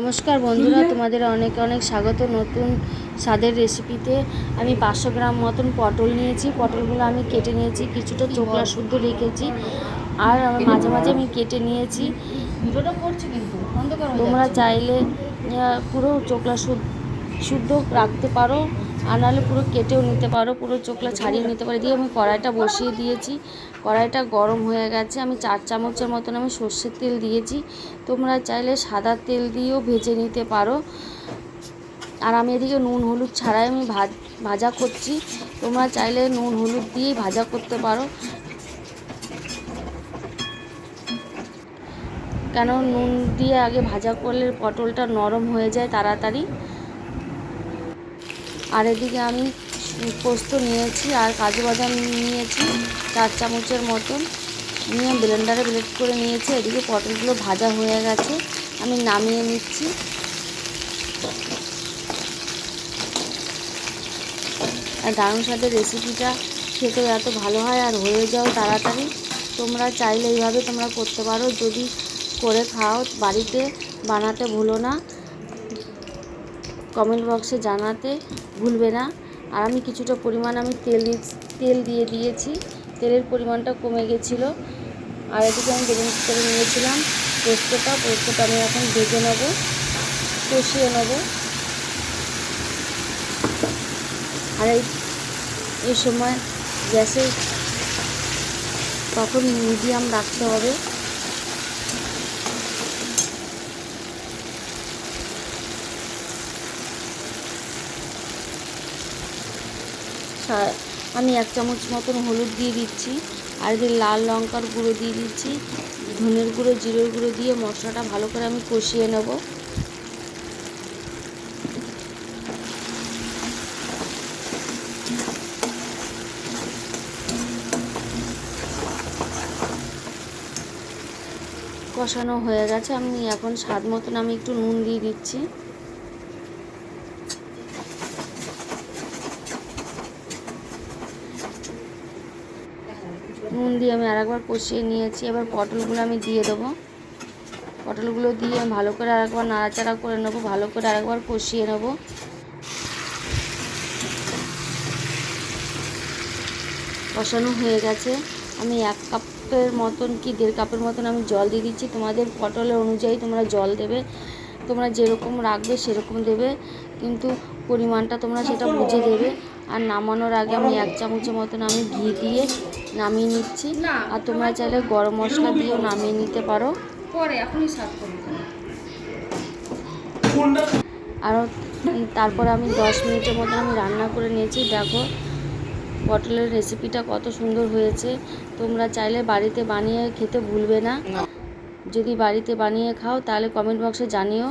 নমস্কার বন্ধুরা তোমাদের অনেক অনেক স্বাগত নতুন স্বাদের রেসিপিতে আমি পাঁচশো গ্রাম মতন পটল নিয়েছি। পটলগুলো আমি কেটে নিয়েছি কিছুটা চোখলা শুদ্ধ রেখেছি। আর আমার মাঝে মাঝে আমি কেটে নিয়েছি। তোমরা চাইলে পুরো চোখলা শুদ্ধ রাখতে পারো। আর নাহলে পুরো কেটেও নিতে পারো, পুরো চোখলা ছাড়িয়ে নিতে পারো। দিয়ে আমি কড়াইটা বসিয়ে দিয়েছি। কড়াইটা গরম হয়ে গেছে। আমি চার চামচের মতন আমি সর্ষের তেল দিয়েছি। তোমরা চাইলে সাদা তেল দিয়েও ভেজে নিতে পারো। আর আমি এদিকে নুন, হলুদ ছাড়াই আমি ভাজ ভাজা করছি। তোমরা চাইলে নুন, হলুদ দিয়েই ভাজা করতে পারো। কেন? নুন দিয়ে আগে ভাজা করলে পটলটা নরম হয়ে যায় তাড়াতাড়ি। আর এদিকে আমি পোস্ত নিয়েছি আর কাজু বাদাম নিয়েছি, চার চামচের মতন। নিয়ে ব্লেন্ডারে ব্লেড করে নিয়েছি, এদিকে পটলগুলো ভাজা হয়ে গেছে, আমি নামিয়ে নিচ্ছি। আর দারুণ স্বাদের রেসিপিটা খেতেও এত ভালো হয় আর হয়ে যাও তাড়াতাড়ি। তোমরা চাইলে এইভাবে তোমরা করতে পারো, যদি করে খাও, বাড়িতে বানাতে ভুলো না। কমেন্ট বক্সে জানাতে ভুলবে না। আর আমি কিছুটা পরিমাণ আমি তেল তেল দিয়ে দিয়েছি। তেলের পরিমাণটা কমে গেছিল। আর এদিকে আমি বেগুন করে নিয়েছিলাম। পোস্তটা পোস্তটা আমি এখন ভেজে নেব, কষিয়ে নেব। আর এই এই সময় গ্যাসে তখন মিডিয়াম রাখতে হবে। আমি এক চামচ মতন হলুদ দিয়ে দিচ্ছি, আর এদিকে লাল লঙ্কার গুঁড়ো দিয়ে দিচ্ছি, ধনের গুঁড়ো, জিরের গুঁড়ো দিয়ে মশলাটা ভালো করে আমি কষিয়ে নেব। কষানো হয়ে গেছে। আমি এখন স্বাদ মতন আমি একটু নুন দিয়ে দিচ্ছি। নুন দিয়ে আমি আরেকবার কষিয়ে নিয়েছি। এবার পটলগুলো আমি দিয়ে দেবো। পটলগুলো দিয়ে আমি ভালো করে আরেকবার নাড়াচাড়া করে নেব, ভালো করে আরেকবার কষিয়ে নেব। কষানো হয়ে গেছে। আমি এক কাপের মতন কি দেড় কাপের মতন আমি জল দিয়ে দিচ্ছি। তোমাদের পটলের অনুযায়ী তোমরা জল দেবে। তোমরা যেরকম রাখবে সেরকম দেবে কিন্তু পরিমাণটা তোমরা সেটা বুঝে দেবে। আর নামানোর আগে আমি এক চামচের মতন আমি ঘি দিয়ে নামিয়ে নিচ্ছি। আর তোমরা চাইলে গরম মশলা দিয়েও নামিয়ে নিতে পারো। পরে এখনই সার্ভ করব আরও তারপর আমি দশ মিনিটের মতন আমি রান্না করে নিয়েছি। দেখো পটলের রেসিপিটা কত সুন্দর হয়েছে। তোমরা চাইলে বাড়িতে বানিয়ে খেতে ভুলবে না। যদি বাড়িতে বানিয়ে খাও তাহলে কমেন্ট বক্সে জানিও।